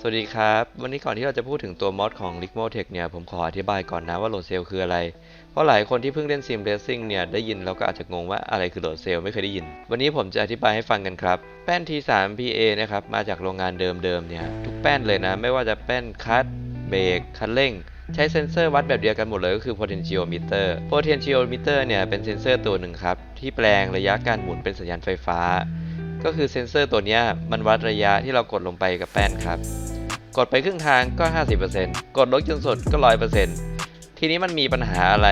สวัสดีครับ วันนี้ก่อนที่เราจะพูดถึงตัวมอดของ r i g m o t e c h เนี่ยผมขออธิบายก่อนนะว่าโหลดเซลคืออะไร เพราะหลายคนที่เพิ่งเล่น Sim Racing เนี่ยได้ยินแล้วก็อาจจะงงว่าอะไรคือโหลดเซลไม่เคยได้ยิน วันนี้ผมจะอธิบายให้ฟังกันครับ แป้น T3 PA นะครับมาจากโรงงานเดิมๆเนี่ยทุกแป้นเลยนะ ไม่ว่าจะแป้นคัตเบรกคันเร่ง ใช้เซ็นเซอร์วัดแบบเดียวกันหมดเลยก็คือ potentiometer potentiometer เนี่ยเป็นเซ็นเซอร์ตัวหนึ่งครับที่แปลงระยะการหมุนเป็นสัญญาณไฟฟ้า ก็คือเซ็นเซอร์ตัวนี้มันวัดระยะที่เรากดลงไปกับแป้นครับ กดไปครึ่งทางก็ 50%กดลดจนสุดก็ 100%ทีนี้มันมีปัญหาอะไร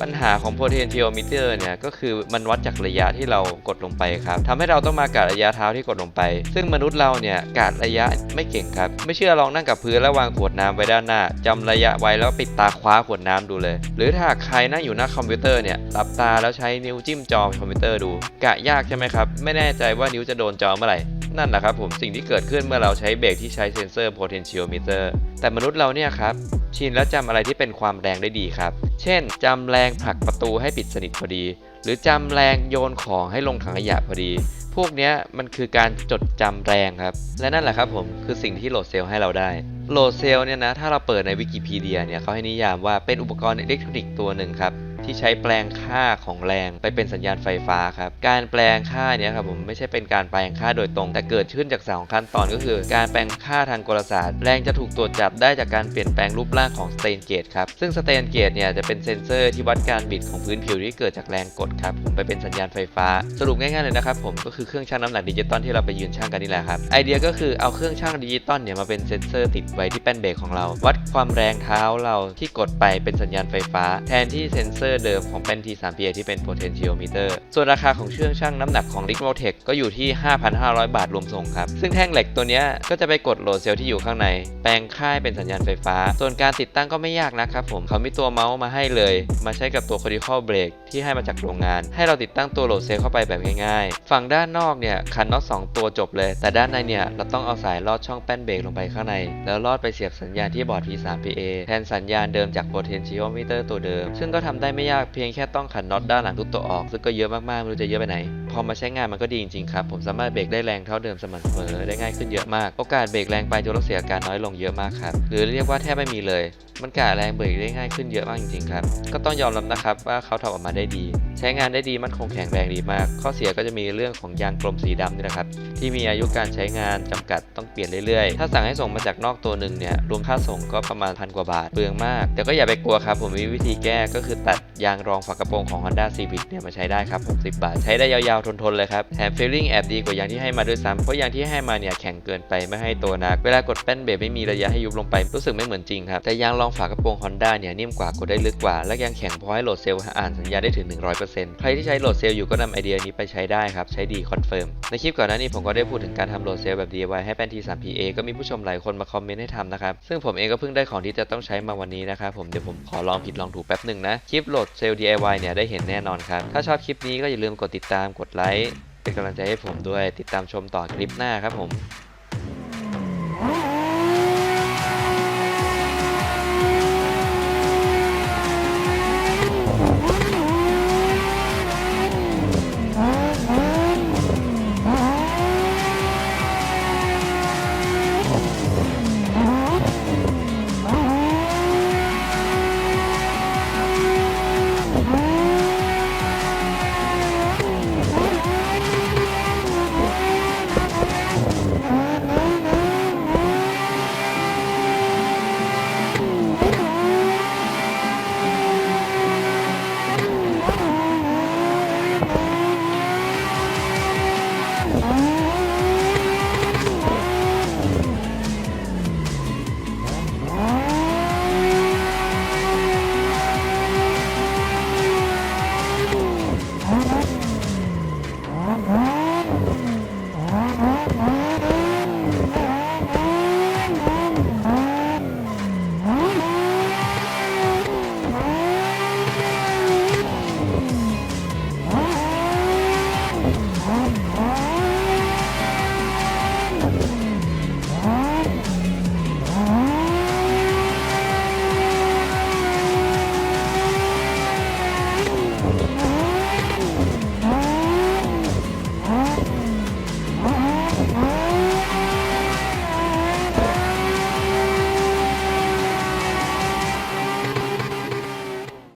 ปัญหาของ potentiometer เนี่ยก็คือมันวัดจากระยะที่เรากดลงไปครับทำให้เราต้องมากะระยะเท้าที่กดลงไป ซึ่งมนุษย์เราเนี่ยกะระยะไม่เก่งครับ ไม่เชื่อลองนั่งกับพื้นแล้ววางขวดน้ำไว้ด้านหน้าจำระยะไว้แล้วปิดตาคว้าขวดน้ำดูเลย หรือถ้าใครนั่งอยู่หน้าคอมพิวเตอร์เนี่ยหลับตาแล้วใช้นิ้วจิ้มจอคอมพิวเตอร์ดู กะยากใช่ไหมครับ ไม่แน่ใจว่านิ้วจะโดนจอเมื่อไหร่ นั่นแหละครับผมสิ่งที่เกิดขึ้นเมื่อเราใช้เบรกที่ใช้เซนเซอร์ potentiometer แต่มนุษย์เราเนี่ยครับชินแล้วจำอะไรที่เป็นความแรงได้ดีครับ เช่นจำแรงผลักประตูให้ปิดสนิทพอดี หรือจำแรงโยนของให้ลงถังขยะพอดี พวกเนี้ยมันคือการจดจำแรงครับ และนั่นแหละครับผมคือสิ่งที่โหลดเซลให้เราได้ โหลดเซลเนี่ยนะถ้าเราเปิดในวิกิพีเดียเนี่ยเขาให้นิยามว่าเป็นอุปกรณ์อิเล็กทรอนิกส์ตัวหนึ่งครับ ที่ใช้แปลงค่าของแรงไปเป็นสัญญาณไฟฟ้าครับการแปลงค่าเนี่ยครับผมไม่ใช่เป็นการแปลงค่าโดยตรง แต่เกิดขึ้นจากสองขั้นตอนก็คือ การแปลงค่าทางกลศาสตร์แรงจะถูกตรวจจับได้จากการเปลี่ยนแปลงรูปร่างของสเตนเกจครับซึ่งสเตนเกจเนี่ยจะเป็นเซ็นเซอร์ที่วัดการบิดของพื้นผิวที่เกิดจากแรงกดครับผมไปเป็นสัญญาณไฟฟ้า สรุปง่ายๆเลยนะครับผมก็คือเครื่องชั่งน้ำหนักดิจิตอลที่เราไปยืนชั่งกันนี่แหละครับไอเดียก็คือเอาเครื่องชั่งดิจิตอลเนี่ยมาเป็นเซ็นเซอร์ติดไว้ที่แป้นเบรกของเรา วัดความแรงเท้าเราที่กดไปเป็นสัญญาณไฟฟ้า แทนที่เซ็นเซอร์เดิมของแป้น T3PA ที่เป็น potentiometer ส่วนราคาของเครื่องชั่งน้ำหนักของ r i g m o t e c h ก็อยู่ที่ 5,500 บาทรวมส่งครับ ซึ่งแท่งเหล็กตัวนี้ก็จะไปกดโหลดเซลล์ที่อยู่ข้างใน แปลงค่ายเป็นสัญญาณไฟฟ้า ส่วนการติดตั้งก็ไม่ยากนะครับผมเขามีตัวเมาส์มาให้เลย มาใช้กับตัว critical break ที่ให้มาจากโรงงาน ให้เราติดตั้งตัวโหลดเซลล์เข้าไปแบบง่ายๆ ฝั่งด้านนอกเนี่ยขันน็อตสองตัวจบเลย แต่ด้านในเนี่ยเราต้องเอาสายลอดช่องแป้นเบรกลงไปข้างใน แล้วลอดไปเสียบสัญญาณที่บอร์ด P3PA แทนสัญญาณเดิมจาก potentiometer ตัวเดิม ซึ่งก็ทำได้ไไม่ยากเพียงแค่ต้องขันน็อตด้านหลังทุกตัวออก ซึ่งก็เยอะมากๆไม่รู้จะเยอะไปไหน พอมาใช้งานมันก็ดีจริงๆครับ ผมสามารถเบรกได้แรงเท่าเดิมสม่ำเสมอได้ง่ายขึ้นเยอะมาก โอกาสเบรกแรงไปจนรถเสียอาการน้อยลงเยอะมากครับ หรือเรียกว่าแทบไม่มีเลย มันกะแรงเบรกได้ง่ายขึ้นเยอะมากจริงๆครับ ก็ต้องยอมรับนะครับว่าเขาทำออกมาได้ดี ใช้งานได้ดีมั่นคงแข็งแรงดีมาก ข้อเสียก็จะมีเรื่องของยางกลมสีดำนี่แหละครับ ที่มีอายุการใช้งานจำกัดต้องเปลี่ยนเรื่อยๆ ถ้าสั่งให้ส่งมาจากนอกตัวหนึ่งเนี่ยรวมค่าส่งก็ประมาณพันกว่าบาทเปลืองมาก แต่ก็อย่าไปกลัวครับ ผมมีวิธีแก้ก็คือตัดยางรองฝากระโปรงของ Honda Civic เนี่ยมาใช้ได้ครับ60 บาท ใช้ได้ยาวๆทนๆเลยครับ แถมฟีลลิ่งแอบดีกว่ายางที่ให้มาด้วยซ้ำเพราะยางที่ให้มาเนี่ยแข็งเกินไปไม่ให้ตัวนัก เวลากดแป้นเบรกไม่มีระยะให้ยุบลงไปรู้สึกไม่เหมือนจริงครับ แต่ยางรองฝากระโปรง Honda เนี่ยนิ่มกว่ากดได้ลึกกว่า และยังแข็งพอให้โหลดเซลล์อ่านสัญญาได้ถึง 100%ใครที่ใช้โหลดเซลล์อยู่ก็นำไอเดียนี้ไปใช้ได้ครับใช้ดีคอนเฟิร์มในคลิปก่อนหน้านี้ผมก็ได้พูดถึงการทำโหลดเซลล์แบบ DIY ให้แป้น T3PA ก็มีผู้ชมหลายคนมาคอมเมนต์ให้ทำนะครับซึ่งผมเองก็เพิ่งได้ของที่จะต้องใช้มาวันนี้นะครับผมเดี๋ยวผมขอลองผิดลองถูกแป๊บหนึ่งนะคลิปโหลดเซลล์ DIY เนี่ยได้เห็นแน่นอนครับถ้าชอบคลิปนี้ก็อย่าลืมกดติดตามกดไลค์ เป็นกำลังใจให้ผมด้วย ติดตามชมต่อคลิปหน้าครับผม